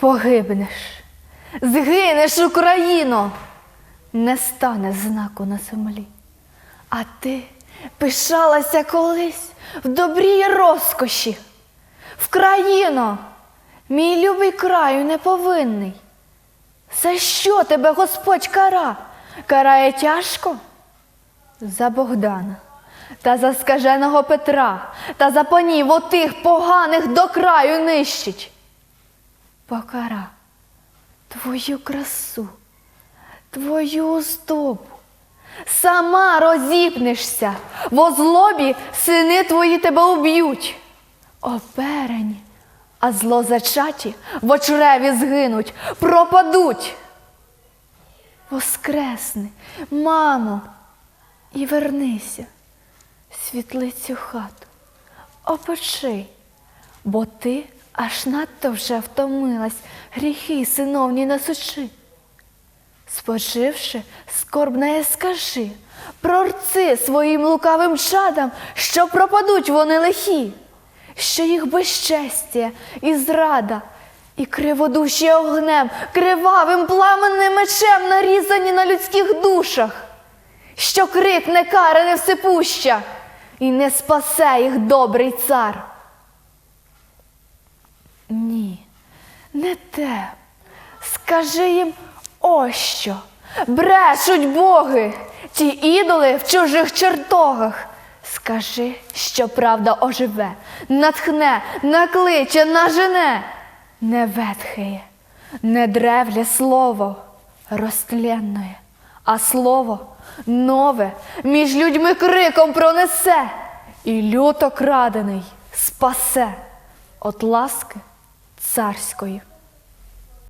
Погибнеш, згинеш, Україно, не стане знаку на землі. А ти пишалася колись в добрій розкоші. В країно, мій любий краю неповинний. За що тебе Господь кара? Карає тяжко? За Богдана та за скаженого Петра та за панів отих поганих до краю нищить. Покара твою красу, твою оздобу. Сама розіпнешся, в злобі сини твої тебе уб'ють. Оперені, а злозачаті в очреві згинуть, пропадуть. Воскресни, мамо, і вернися в світлицю хату, опечи, бо ти аж надто вже втомилась гріхи синовні насучи. Спочивши, скорбне скажи, прорци своїм лукавим чадам, що пропадуть вони лихі, що їх безчестя і зрада, і криводуші огнем, кривавим пламенним мечем нарізані на людських душах, що крик не каре не всепуща, і не спасе їх добрий цар. Не те. Скажи їм ось що. Брешуть боги, ті ідоли в чужих чертогах. Скажи, що правда оживе, натхне, накличе, нажене, не ветхеє, не древле слово розтленне, а слово нове між людьми криком пронесе, і люто крадений спасе от ласки царської.